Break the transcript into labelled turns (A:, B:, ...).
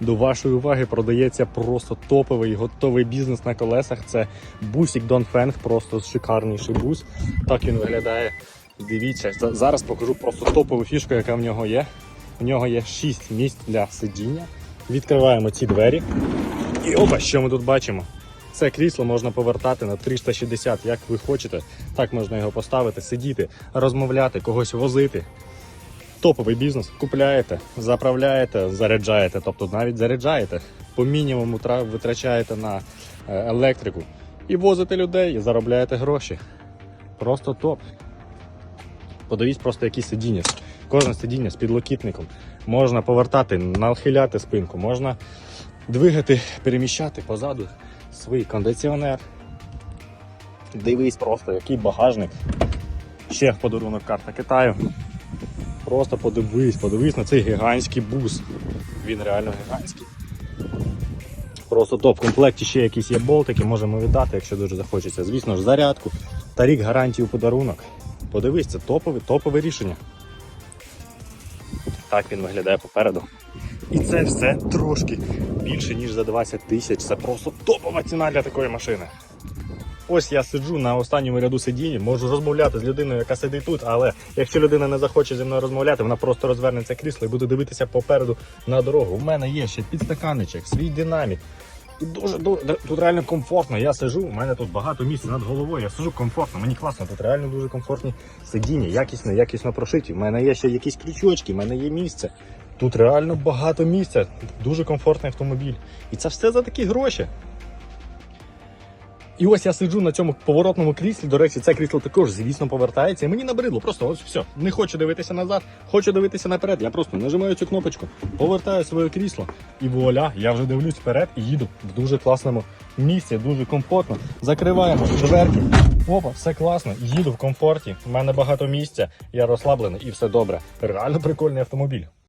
A: До вашої уваги продається просто топовий готовий бізнес на колесах. Це бусик Донфенг, просто шикарніший бус. Так він виглядає. Дивіться, зараз покажу просто топову фішку, яка в нього є. У нього є 6 місць для сидіння. Відкриваємо ці двері. І опа, що ми тут бачимо? Це крісло можна повертати на 360, як ви хочете. Так можна його поставити, сидіти, розмовляти, когось возити. Топовий бізнес. Купляєте, заправляєте, заряджаєте, тобто навіть заряджаєте. По мінімуму витрачаєте на е, електрику і возите людей, і заробляєте гроші. Просто топ. Подивіться просто які сидіння. Кожне сидіння з підлокітником. Можна повертати, нахиляти спинку, можна двигати, переміщати позаду свій кондиціонер. Дивись просто, який багажник. Ще подарунок карта Китаю. Просто подивись, подивись на цей гігантський бус. Він реально гігантський. Просто топ. В комплекті ще якісь є болтики, можемо віддати, якщо дуже захочеться. Звісно ж, зарядку та рік гарантії у подарунок. Подивись, це топове, топове рішення. Так він виглядає попереду. І це все трошки більше, ніж за 20 тисяч. Це просто топова ціна для такої машини. Ось я сиджу на останньому ряду сидінь, можу розмовляти з людиною, яка сидить тут, але якщо людина не захоче зі мною розмовляти, вона просто розверне це крісло і буде дивитися попереду на дорогу. У мене є ще підстаканничок, свій динамік. І дуже, дуже тут реально комфортно. Я сижу, у мене тут багато місця над головою. Я сижу комфортно, мені класно, тут реально дуже комфортні сидіння, якісно, якісно прошиті. У мене є ще якісь крючочки, у мене є місце. Тут реально багато місця, дуже комфортний автомобіль. І це все за такі гроші. І ось я сиджу на цьому поворотному кріслі. До речі, це крісло також, звісно, повертається. І мені набридло. Просто ось все. Не хочу дивитися назад, хочу дивитися наперед. Я просто нажимаю цю кнопочку, повертаю своє крісло, і вуаля, я вже дивлюсь вперед і їду в дуже класному місці, дуже комфортно. Закриваємо дверки. Опа, все класно. Їду в комфорті. У мене багато місця, я розслаблений і все добре. Реально прикольний автомобіль.